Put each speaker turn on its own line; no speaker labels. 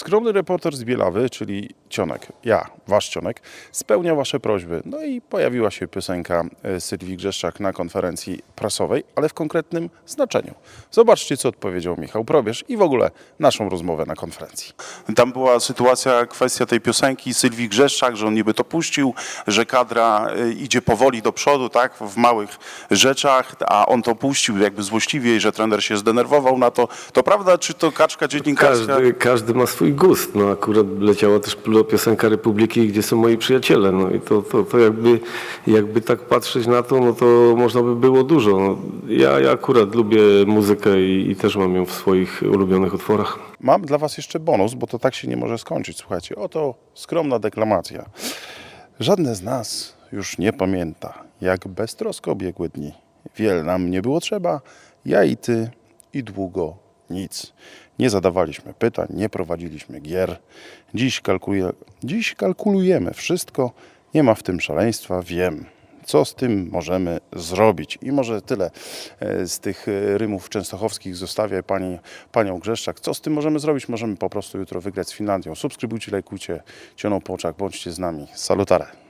Skromny reporter z Bielawy, czyli Cionek, ja, wasz Cionek, spełnia wasze prośby. No i pojawiła się piosenka e, Sylwii Grzeszczak na konferencji prasowej, ale w konkretnym znaczeniu. Zobaczcie, co odpowiedział Michał Probierz i w ogóle naszą rozmowę na konferencji. Tam była sytuacja, kwestia tej piosenki Sylwii Grzeszczak, że on niby to puścił, że kadra e, idzie powoli do przodu, tak, w małych rzeczach, a on to puścił jakby złośliwie i że trener się zdenerwował na to. To prawda, czy to kaczka dziennikarska?
Każdy, każdy ma swój gust. No akurat leciała też piosenka Republiki, gdzie są moi przyjaciele. No i to, to, to jakby, jakby tak patrzeć na to, no to można by było dużo. No, ja, ja akurat lubię muzykę i, i też mam ją w swoich ulubionych utworach.
Mam dla Was jeszcze bonus, bo to tak się nie może skończyć. Słuchajcie, oto skromna deklamacja. Żadne z nas już nie pamięta, jak beztrosko biegły dni. Wiele nam nie było trzeba, ja i Ty i długo nic. Nie zadawaliśmy pytań, nie prowadziliśmy gier. Dziś, kalkuluje, dziś kalkulujemy wszystko, nie ma w tym szaleństwa, wiem co z tym możemy zrobić. I może tyle e, z tych e, rymów częstochowskich zostawię pani, panią Grzeszczak. Co z tym możemy zrobić? Możemy po prostu jutro wygrać z Finlandią. Subskrybujcie, lajkujcie, cioną po oczach, bądźcie z nami. Salutare.